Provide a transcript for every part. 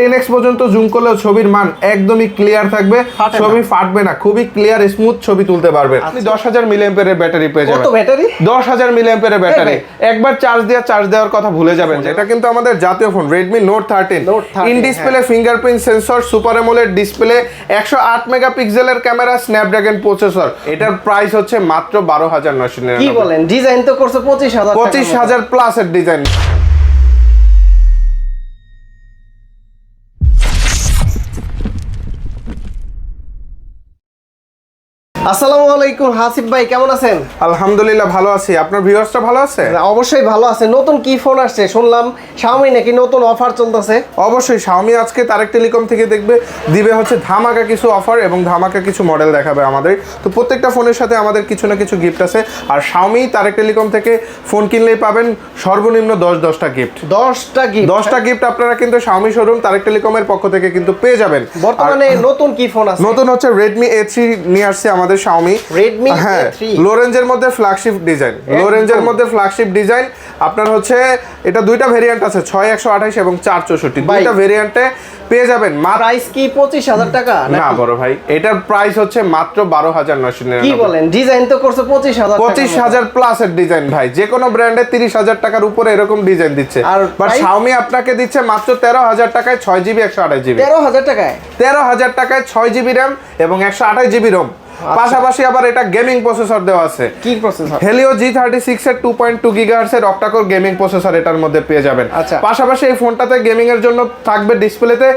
Ten x পর্যন্ত zoom করলেও ছবির মান একদমই ক্লিয়ার থাকবে। ছবি ফাটবে না খুবই ক্লিয়ার স্মুথ ছবি তুলতে পারবেন আপনি দশ হাজার মিলিয়াম্পের ব্যাটারি পেয়ে যাবেন। ব্যাটারি দশ হাজার মিলিয়াম্পের ব্যাটারি একবার চার্জ দিয়ে চার্জ দেওয়ার কথা ভুলে যাবেন। এটা কিন্তু আমাদের জাতীয় phone Redmi note thirteen in display fingerprint sensor super AMOLED display একশো আট মেগাপিক্সেলের ক্যামেরা স্ন্যাপড্রাগন প্রসেসর এটার প্রাইস হচ্ছে মাত্র বারো হাজার নশো কি বলেন? ডিজাইন তো করছে পঁচিশ হাজার পঁচিশ। হাজার প্লাসের ডিজাইন আসসালামু আলাইকুম হাসিফ ভাই কেমন আছেন? আলহামদুলিল্লাহ ভালো আছি। আপনার ভিউয়ার্সটা ভালো আছে? অবশ্যই ভালো আছে। নতুন কি ফোন আসছে? শুনলাম Xiaomi নাকি নতুন অফার চলতেছে। অবশ্যই Xiaomi আজকে তারেক টেলিকম থেকে দেখবে দিবে হচ্ছে ধামাকা কিছু অফার এবং ধামাকা কিছু মডেল দেখাবে আমাদের। তো প্রত্যেকটা ফোনের সাথে আমাদের কিছু না কিছু গিফট আছে। আর Xiaomi তারেক টেলিকম থেকে ফোন কিনলেই পাবেন সর্বনিম্ন দশ দশটা গিফট দশটা কি দশটা গিফট আপনারা কিন্তু Xiaomi শোরুম তারেক টেলিকমের পক্ষ থেকে কিন্তু পেয়ে যাবেন। বর্তমানে নতুন কি ফোন আছে? নতুন হচ্ছে রেডমি এ থ্রি নিয়ে আসছে আমাদের Xiaomi Redmi হ্যাঁ A3 লো রেঞ্জের মধ্যে ফ্ল্যাগশিপ ডিজাইন লো রেঞ্জের মধ্যে ফ্ল্যাগশিপ ডিজাইন আপনার হচ্ছে এটা দুইটা ভেরিয়েন্ট আছে ছয় একশো আঠাশ এবং চার চৌষট্টি। দুইটা ভেরিয়েন্টে পেয়ে যাবেন প্রাইস কি পঁচিশ হাজার টাকা না বড় ভাই এটার প্রাইস হচ্ছে মাত্র বারো হাজার নয়শো কি বলেন? ডিজাইন তো করছে পঁচিশ হাজার পঁচিশ হাজার প্লাসের ডিজাইন ভাই যে কোনো ব্র্যান্ডে তিরিশ হাজার টাকার উপরে এরকম ডিজাইন দিচ্ছে। আর বাট? Xiaomi আপনাকে দিচ্ছে মাত্র তেরো হাজার টাকায় ছয় জিবি একশো আঠাশ জিবি তেরো হাজার টাকায়? তেরো হাজার টাকায় ছয় জিবি র্যাম এবং একশো আঠাশ জিবি রোম পাশাপাশি আবার এটা গেমিং প্রসেসর দেওয়া আছে। কি processor Helio G thirty six এর টু পয়েন্ট টু গিগাহার্স এর অক্টাকোর গেমিং প্রসেসর এটার মধ্যে পেয়ে যাবেন। আচ্ছা। পাশাপাশি এই ফোনটাতে গেমিং এর জন্য থাকবে ডিসপ্লেতে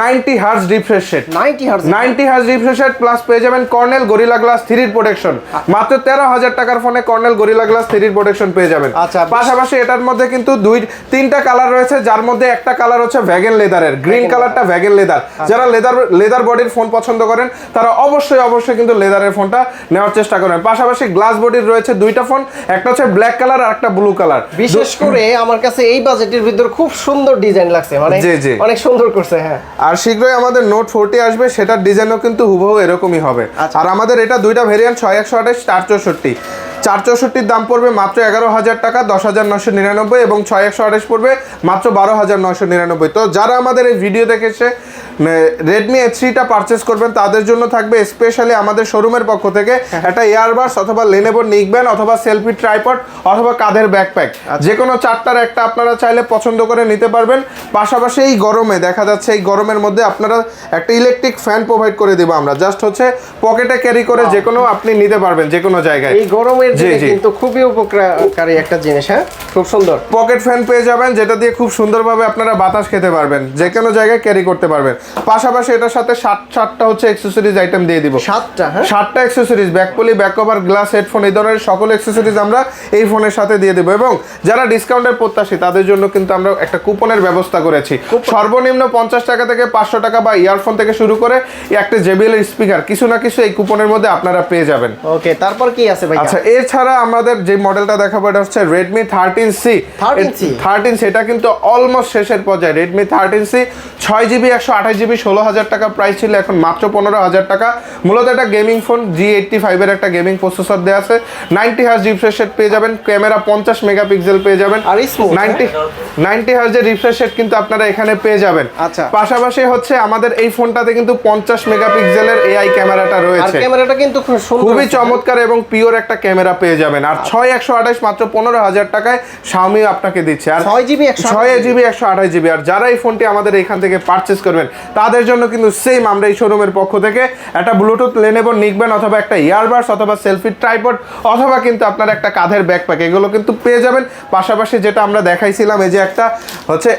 ninety hertz refresh rate ninety hertz ninety hertz refresh rate plus পেয়ে যাবেন কর্নেল গরিলা গ্লাস থ্রির প্রোটেকশন মাত্র তেরো হাজার টাকার ফোনে কর্নেল গরিলা গ্লাস থ্রির প্রোটেকশন পেয়ে যাবেন। আচ্ছা, পাশাপাশি এটার মধ্যে কিন্তু দুই তিনটা কালার রয়েছে যার মধ্যে একটা কালার হচ্ছে ভ্যাগেন লেদারের গ্রিন কালারটা ভ্যাগেন লেদার যারা লেদার লেদার বডির ফোন পছন্দ করেন তারা অবশ্যই অবশ্যই কিন্তু লেদারের ফোনটা নেওয়ার চেষ্টা করবেন। পাশাপাশি গ্লাস বডির রয়েছে দুইটা ফোন একটা হচ্ছে ব্ল্যাক কালার আর একটা ব্লু কালার বিশেষ করে আমার কাছে এই বাজেটের ভিতর খুব সুন্দর ডিজাইন লাগছে মানে। অনেক সুন্দর করছে হ্যাঁ। আর শীঘ্রই আমাদের নোট ফোরটি আসবে সেটার ডিজাইনও কিন্তু হুবহু এরকমই হবে। আচ্ছা। আর আমাদের এটা দুইটা ভেরিয়েন্ট ছয় একশো আঠাশ চার চৌষট্টি। চার চৌষট্টির দাম পড়বে মাত্র এগারো হাজার টাকা দশ হাজার নশো নিরানব্বই এবং ছয় একশো আঠাশ পড়বে মাত্র বারো হাজার নশো নিরানব্বই। তো যারা আমাদের এই ভিডিও দেখেছে রেডমি এইচ থ্রিটা পারচেস করবেন তাদের জন্য থাকবে স্পেশালি আমাদের শোরুমের পক্ষ থেকে হ্যাঁ। একটা ইয়ারবাস অথবা লেনেভো নিকব্যান অথবা সেলফি ট্রাইপড অথবা কাঁধের ব্যাকপ্যাক আচ্ছা। যে কোনো চারটার একটা আপনারা চাইলে পছন্দ করে নিতে পারবেন। পাশাপাশি এই গরমে দেখা যাচ্ছে এই গরমের মধ্যে আপনারা একটা ইলেকট্রিক ফ্যান প্রোভাইড করে দেবো আমরা। জাস্ট হচ্ছে পকেটে ক্যারি করে যে কোনো আপনি নিতে পারবেন যে কোনো জায়গায়। এই গরমের দিনে। কিন্তু খুবই উপকারী একটা জিনিস হ্যাঁ? খুব সুন্দর। পকেট ফ্যান পেয়ে যাবেন যেটা দিয়ে খুব সুন্দরভাবে আপনারা বাতাস খেতে পারবেন। যে কোনো জায়গায় ক্যারি করতে পারবেন। পাশাপাশি এটার সাথে সাত সাতটা হচ্ছে এক্সেসরিজ আইটেম দিয়ে দিব। সাতটা হ্যাঁ? সাতটা অ্যাক্সেসরিজ ব্যাকপলি ব্যাক কভার গ্লাস হেডফোন এই ধরনের সকল অ্যাক্সেসরিজ আমরা এই ফোনের সাথে দিয়ে দেবো এবং যারা ডিসকাউন্টের প্রত্যাশী তাদের জন্য কিন্তু আমরা একটা কুপনের ব্যবস্থা করেছি। সর্বনিম্ন পঞ্চাশ টাকা থেকে পাঁচশো টাকা বা ইয়ারফোন থেকে শুরু করে একটা জেবিএল স্পিকার কিছু না কিছু এই কুপনের মধ্যে আপনারা পেয়ে যাবেন। ওকে তারপর কি আছে ভাই আচ্ছা এছাড়া আমাদের যে মডেলটা দেখাবো এটা হচ্ছে Redmi thirteen C 13C thirteen সেটা কিন্তু অলমোস্ট শেষের পর্যায়ে। রেডমি থার্টিন সি ছয় জিবি একশো আঠাশ জিবি ষোলো হাজার টাকা প্রাইস ছিল এখন মাত্র পনেরো হাজার টাকা। মূলত এটা গেমিং ফোন জি এইটটি ফাইভের একটা গেমিং প্রসেসর দেওয়া আছে। নাইনটি হার্স রিফ্রেশ রেট পেয়ে যাবেন ক্যামেরা পঞ্চাশ মেগাপিক্সেল পেয়ে যাবেন। আর smooth, নাইনটি নাইনটি হার্সের রিফ্রেশ রেট কিন্তু আপনারা এখানে পেয়ে যাবেন। আচ্ছা। পাশাপাশি হচ্ছে আমাদের এই ফোনটাতে কিন্তু পঞ্চাশ মেগাপিক্সেলের এআই ক্যামেরাটা রয়েছে। ক্যামেরাটা কিন্তু খুবই চমৎকার এবং পিওর একটা ক্যামেরা পেয়ে যাবেন। আর ছয় একশো আঠাশ মাত্র পনেরো হাজার টাকায় Xiaomi আপনাকে দিচ্ছে। আর 6GB 128 ছয় জিবি একশো আঠাশ জিবি। আর যারা এই ফোনটি আমাদের এখান থেকে পারচেস করবেন তাদের জন্য কিন্তু সেম আমরা এই শোরুমের পক্ষ থেকে একটা ব্লুটুথ লেনেবো নিকবেন অথবা একটা ইয়ারবাস অথবা সেলফি ট্রাইপড অথবা কিন্তু আপনার একটা কাঁধের ব্যাকপ্যাক এগুলো কিন্তু পেয়ে যাবেন। পাশাপাশি যেটা আমরা দেখাইছিলাম এই যে একটা হচ্ছে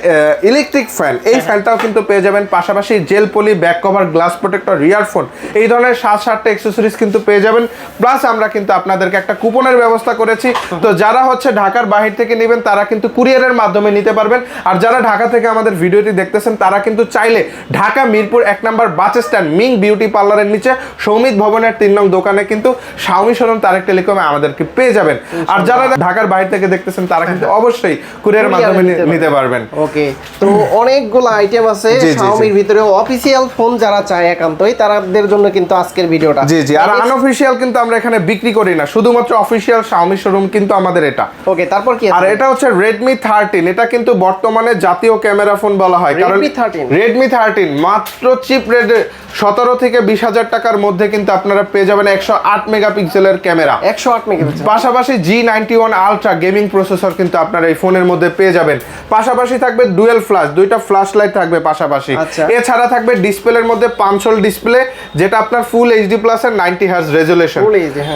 ইলেকট্রিক ফ্যান এই ফ্যানটাও কিন্তু পেয়ে যাবেন। পাশাপাশি gel poly back cover glass protector earphone এই ধরনের সাত সাতটা এক্সেসরিজ কিন্তু পেয়ে যাবেন। প্লাস আমরা কিন্তু আপনাদেরকে একটা কুপনের ব্যবস্থা করেছি। তো যারা হচ্ছে ঢাকার বাহির থেকে নেবেন তারা কিন্তু কুরিয়ারের মাধ্যমে নিতে পারবেন। আর যারা ঢাকা থেকে আমাদের ভিডিওটি দেখতেছেন তারা কিন্তু চাইলে ঢাকা মিরপুর এক নম্বর বাস স্ট্যান্ড মিং বিউটি পার্লারের নিচে সৌমিত ভবনের তিন নং দোকানে কিন্তু শাওমি শোরুম তারেক টেলিকমে আমাদেরকে পেয়ে যাবেন। আর যারা ঢাকার বাইরে থেকে দেখতেছেন তারা কিন্তু অবশ্যই কুরিয়ার মাধ্যমে নিতে পারবেন। ওকে তো অনেকগুলো আইটেম আছে। শাওমির ভিতরে অফিসিয়াল ফোন যারা চায় একান্তই তাদের জন্য কিন্তু আজকের ভিডিওটা। জি জি আর আনঅফিসিয়াল কিন্তু আমরা এখানে বিক্রি করি না। শুধুমাত্র অফিসিয়াল শাওমি শোরুম কিন্তু আমাদের এটা। ওকে তারপর কি আছে? আর এটা হচ্ছে রেডমি থার্টিন এটা কিন্তু বর্তমানে জাতীয় ক্যামেরা ফোন বলা হয়। কারণ Redmi 13 রেডমি থার্টিন মাত্র চিপ রেটে সতেরো থেকে বিশ হাজার টাকার মধ্যে কিন্তু আপনারা পেয়ে যাবেন একশো আট মেগাপিক্সেলের ক্যামেরা। 108 মেগাপিক্সেল। পাশাপাশি G ninety one ultra gaming processor কিন্তু আপনারা এই ফোনের মধ্যে পেয়ে যাবেন। পাশাপাশি থাকবে ডুয়েল ফ্ল্যাশ দুইটা ফ্ল্যাশ লাইট থাকবে পাশাপাশি। আচ্ছা। এছাড়া থাকবে ডিসপ্লের মধ্যে পাঁচশোল ডিসপ্লে যেটা আপনার ফুল এইচডি প্লাস এর ninety hertz resolution.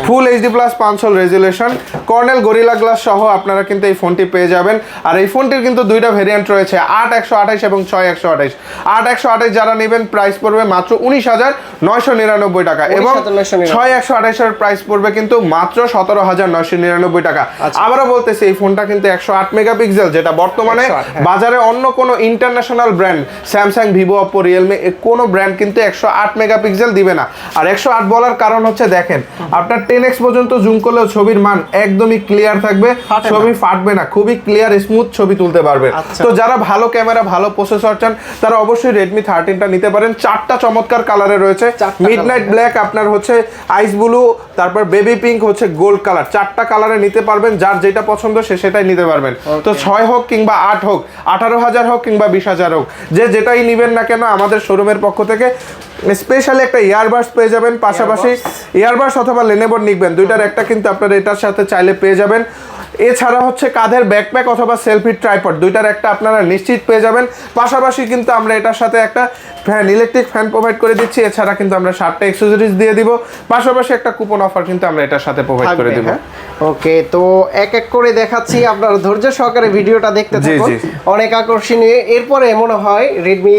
Full HD plus পাঁচশোল resolution Corning gorilla glass সহ আপনারা কিন্তু এই ফোনটি পেয়ে যাবেন। আর এই ফোনটির কিন্তু দুইটা ভেরিয়েন্ট রয়েছে আট একশো আঠাইশ এবং ছয় একশো আঠাইশ আট একশো আঠাইশ যারা নেবেন প্রাইস পড়বে মাত্র উনিশ হাজার নয়শো নিরানব্বই টাকা এবং ছয় একশো আঠাইশের প্রাইস পড়বে কিন্তু মাত্র সতেরো হাজার নয়শো নিরানব্বই টাকা আচ্ছা। আবারও বলতেছি এই ফোনটা কিন্তু একশো আট মেগাপিক্সেল যেটা বর্তমানে 108, হ্যাঁ। বাজারে অন্য কোনো international brand Samsung Vivo Oppo Realme কোনো ব্র্যান্ড কিন্তু একশো আট মেগাপিক্সেল দিবে না আর একশো আট বলার কারণ হচ্ছে দেখেন আপনার টেন এক্স পর্যন্ত জুম করলেও ছবির মান একদমই ক্লিয়ার থাকবে ছবি ফাটবে না খুবই ক্লিয়ার স্মুথ ছবি তুলতে পারবেন আচ্ছা। তো যারা ভালো ক্যামেরা ভালো প্রসেসর চান তারা অবশ্যই রেডমি থার্টিনটা নিতে পারেন চারটা চমৎকার কালারে রয়েছে। চারটা মিড নাইট ব্ল্যাক আপনার হচ্ছে আইস ব্লু তারপর বেবি পিঙ্ক হচ্ছে গোল্ড কালার চারটা কালারে নিতে পারবেন যার যেটা পছন্দ সে সেটাই নিতে পারবেন। তো ছয় হোক কিংবা আট হোক আঠারো হাজার হোক কিংবা বিশ হাজার হোক যে যেটাই নিবেন না কেন আমাদের শোরুমের পক্ষ থেকে স্পেশালি একটা ইয়ারবাডস পেয়ে যাবেন। পাশাপাশি ইয়ারবাডস অথবা লেনেবোর্ড নিবেন দুইটার একটা কিন্তু আপনারা এটার সাথে চাইলে পেয়ে যাবেন। এছাড়া হচ্ছে কাঁধের ব্যাকপ্যাক অথবা সেলফি ট্রাইপড দুইটার একটা আপনারা নিশ্চিত পেয়ে যাবেন। পাশাপাশি কিন্তু আমরা এটার সাথে একটা ফ্যান ইলেকট্রিক ফ্যান প্রোভাইড করে দিচ্ছি। এছাড়া কিন্তু আমরা সাতটা এক্সেসরিজ দিয়ে দিব। পাশাপাশি একটা কুপন অফার কিন্তু আমরা এটার সাথে প্রোভাইড করে দিব। ওকে তো এক এক করে দেখাচ্ছি। আপনার ধৈর্য সহকারে ভিডিওটা দেখতে থাকুন। অনেক আকর্ষণীয়। এরপরে মনে হয় রেডমি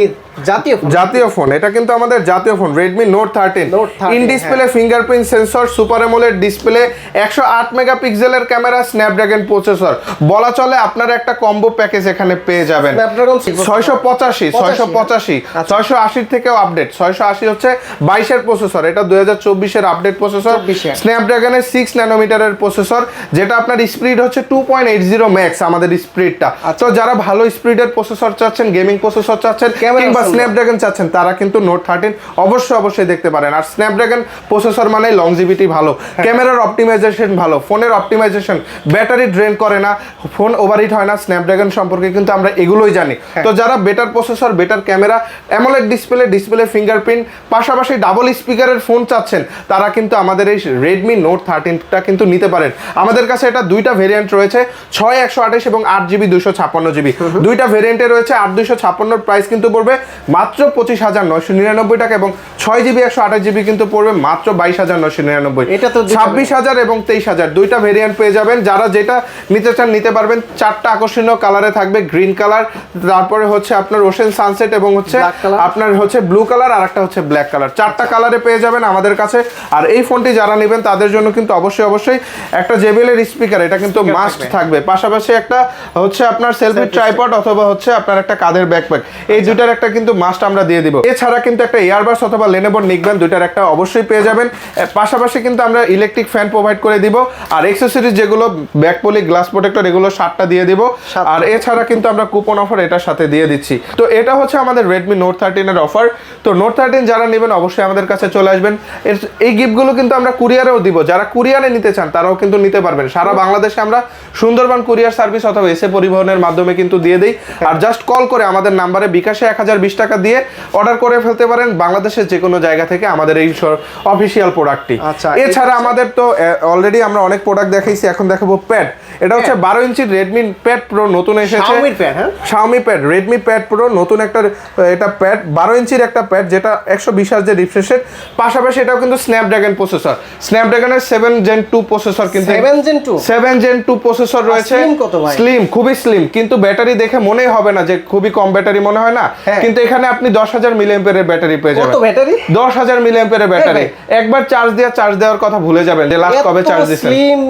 জাতীয় ফোন জাতীয় ফোন এটা কিন্তু আমাদের জাতীয় phone Redmi note thirteen Note 13, in display fingerprint sensor super AMOLED display একশো আট মেগাপিক্সেলের ক্যামেরা স্ন্যাপড্রাগন প্রসেসর বলা চলে আপনারা একটা কম্বো প্যাকেজ এখানে পেয়ে যাবেন। স্ন্যাপড্রাগন ছয়শো পঁচাশি ছয়শো পঁচাশি আচ্ছা। ছয়শো আশির থেকেও আপডেট ছয়শো আশি হচ্ছে বাইশের প্রসেসর এটা দুই হাজার চব্বিশের আপডেট প্রসেসর স্ন্যাপড্রাগনের সিক্স ন্যানোমিটারের প্রসেসর যেটা আপনার স্পিড হচ্ছে two point eight zero max আমাদের স্পিডটা তো যারা ভালো স্পিডের প্রসেসর চাচ্ছেন গেমিং প্রসেসর চাচ্ছেন কিংবা সুন্দর। স্ন্যাপড্রাগন চাচ্ছেন তারা কিন্তু নোট থার্টিন অবশ্যই অবশ্যই দেখতে পারেন। আর স্ন্যাপড্রাগন প্রসেসর মানে লংজিভিটি ভালো। ক্যামেরার অপটিমাইজেশন ভালো ফোনের অপটিমাইজেশন ব্যাটারি ড্রেন করে না ফোন ওভারহিট হয় না স্ন্যাপড্রাগন সম্পর্কে কিন্তু আমরা এগুলোই জানি। হ্যাঁ। তো যারা better processor better camera AMOLED display display fingerprint পাশাপাশি ডাবল স্পিকারের ফোন চাচ্ছেন তারা কিন্তু আমাদের এই রেডমি নোট থার্টিনটা কিন্তু নিতে পারেন। আমাদের কাছে এটা দুইটা ভেরিয়েন্ট রয়েছে ছয় একশো আঠাশ এবং আট জিবি দুশো ছাপ্পান্ন জিবি দুইটা ভেরিয়েন্টে রয়েছে আট দুশো ছাপ্পান্নর প্রাইস কিন্তু পড়বে মাত্র পঁচিশ হাজার নয়শো নিরানব্বই টাকা এবং ছয় জিবি একশো আঠাশ জিবি কিন্তু পড়বে মাত্র বাইশ হাজার নয়শো নিরানব্বই। এটা তো ছাব্বিশ হাজার এবং তেইশ হাজার দুইটা ভেরিয়েন্ট পেয়ে যাবেন। যারা যেটা নিতে চান নিতে পারবেন। চারটা আকর্ষণীয় কালারে থাকবে গ্রিন কালার তারপরে হচ্ছে আপনার ওশেন সানসেট এবং হচ্ছে আপনার হচ্ছে ব্লু কালার আর একটা হচ্ছে ব্ল্যাক কালার চারটা কালারে পেয়ে যাবেন আমাদের কাছে। আর এই ফোনটি যারা নেবেন তাদের জন্য কিন্তু অবশ্যই অবশ্যই একটা জেবিএল এর স্পিকার এটা কিন্তু মাস্ট থাকবে। পাশাপাশি একটা হচ্ছে আপনার সেলফি ট্রাইপড অথবা হচ্ছে আপনার একটা কাঁধের ব্যাকপ্যাক আচ্ছা। এই দুইটার একটা কিন্তু মাস্ট আমরা দিয়ে দিব। এছাড়া কিন্তু একটা ইয়ারবাস অথবা লেনেবোর নিকবেন দুইটার একটা অবশ্যই পেয়ে যাবেন। পাশাপাশি কিন্তু আমরা ইলেকট্রিক ফ্যান প্রোভাইড করে দিব। আর এক্সেসরিজ যেগুলো ব্যাক পলি গ্লাস প্রোটেক্টর এগুলো সাতটা দিয়ে দিব। আর এছাড়া কিন্তু আমরা কুপন অফার এটার সাথে দিয়ে দিচ্ছি। তো এটা হচ্ছে আমাদের রেডমি নোট থার্টিনের অফার তো নোট থার্টিন যারা নেবেন অবশ্যই আমাদের কাছে চলে আসবেন। এর- এই গিফটগুলো কিন্তু আমরা কুরিয়ারেও দিব। যারা কুরিয়ারে নিতে চান তারাও কিন্তু নিতে পারবেন। সারা বাংলাদেশে আমরা সুন্দরবন কুরিয়ার সার্ভিস অথবা এসে পরিবহনের মাধ্যমে কিন্তু দিয়ে দিই। আর জাস্ট কল করে আমাদের নাম্বারে বিকাশে এক হাজার বিশ টাকা দিয়ে অর্ডার করে ফেলতে পারেন বাংলাদেশের যে কোনো জায়গা থেকে আমাদের এই অফিসিয়াল প্রোডাক্টটি আচ্ছা, এছাড়া আমাদের তো অলরেডি আমরা অনেক প্রোডাক্ট দেখাইছি এখন দেখাবো প্যাড এটা হচ্ছে বারো ইঞ্চির রেডমি প্যাড প্রো নতুন এসেছে। হ্যাঁ? Xiaomi pad Redmi pad pro নতুন একটা এটা প্যাড বারো ইঞ্চির একটা প্যাড যেটা একশো বিশ হাজার রিফ্রেশের পাশাপাশি এটাও কিন্তু স্ন্যাপড্রাগন প্রসেসর স্ন্যাপড্রাগনের সেভেন জেন টু প্রসেসর কিন্তু seven gen two seven gen two processor রয়েছে? স্লিম খুবই স্লিম কিন্তু ব্যাটারি দেখে মনেই হবে না যে খুবই কম ব্যাটারি মনে হয় না। হ্যাঁ। কিন্তু এখানে আপনি দশ হাজার মিলিয়াম্পিয়ারের ব্যাটারি পেয়ে যাবেন। ব্যাটারি দশ হাজার মিলিয়াম্পিয়ারের ব্যাটারি একবার চার্জ দিয়ে চার্জ দেওয়ার কথা ভুলে যাবেন যে লাস্ট কবে চার্জ দিচ্ছেন। স্লিম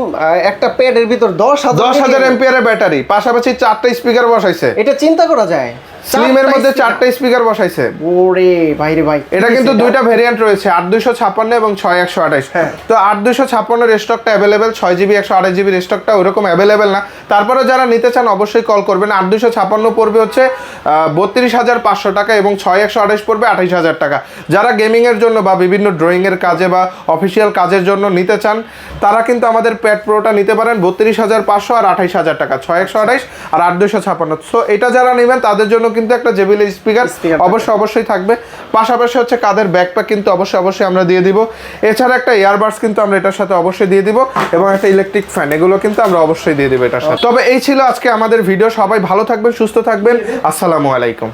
একটা প্যাডের ভিতর দশ হাজার দশ হাজার এমপিয়ারের ব্যাটারি পাশাপাশি চারটা স্পিকার বসাইছে। এটা চিন্তা করা যায়। স্লিমের মধ্যে। চারটা স্পিকার বসাইছে। ওরে ভাইরে ভাই। এটা কিন্তু দুইটা ভেরিয়েন্ট রয়েছে আট দুইশো ছাপ্পান্ন এবং ছয় একশো আঠাশ। হ্যাঁ। তো আট দুইশো ছাপ্পান্ন স্টকটা অ্যাভেলেবেল ছয় জিবি একশো আঠাশ জিবি স্টকটা ওরকম অ্যাভেলেবেল না। তারপরে যারা নিতে চান অবশ্যই কল করবেন। আট দুইশো ছাপ্পান্ন পড়বে হচ্ছে বত্রিশ হাজার পাঁচশো টাকা এবং ছয় একশো আঠাশ পড়বে আঠাইশ হাজার টাকা। যারা গেমিং এর জন্য বা বিভিন্ন ড্রয়িং এর কাজে বা অফিসিয়াল কাজের জন্য নিতে চান তারা কিন্তু আমাদের প্যাড প্রোটা নিতে পারেন বত্রিশ হাজার পাঁচশো আর আঠাইশ হাজার টাকা ছয় একশো আঠাইশ আর আট দুইশো ছাপ্পান্ন। সো এটা যারা নেবেন তাদের জন্য কিন্তু একটা জেবিএল স্পিকার অবশ্যই অবশ্যই থাকবে। পাশাপাশি হচ্ছে কাদের ব্যাগটা কিন্তু অবশ্যই অবশ্যই আমরা দিয়ে দিব। এছাড়া একটা ইয়ারবাডস কিন্তু আমরা এটার সাথে অবশ্যই দিয়ে দিব এবং একটা ইলেকট্রিক ফ্যান এগুলো কিন্তু আমরা অবশ্যই দিয়ে দিব এটার সাথে। তবে এই ছিল আজকে আমাদের ভিডিও সবাই ভালো থাকবেন সুস্থ থাকবেন। আসসালামু আলাইকুম।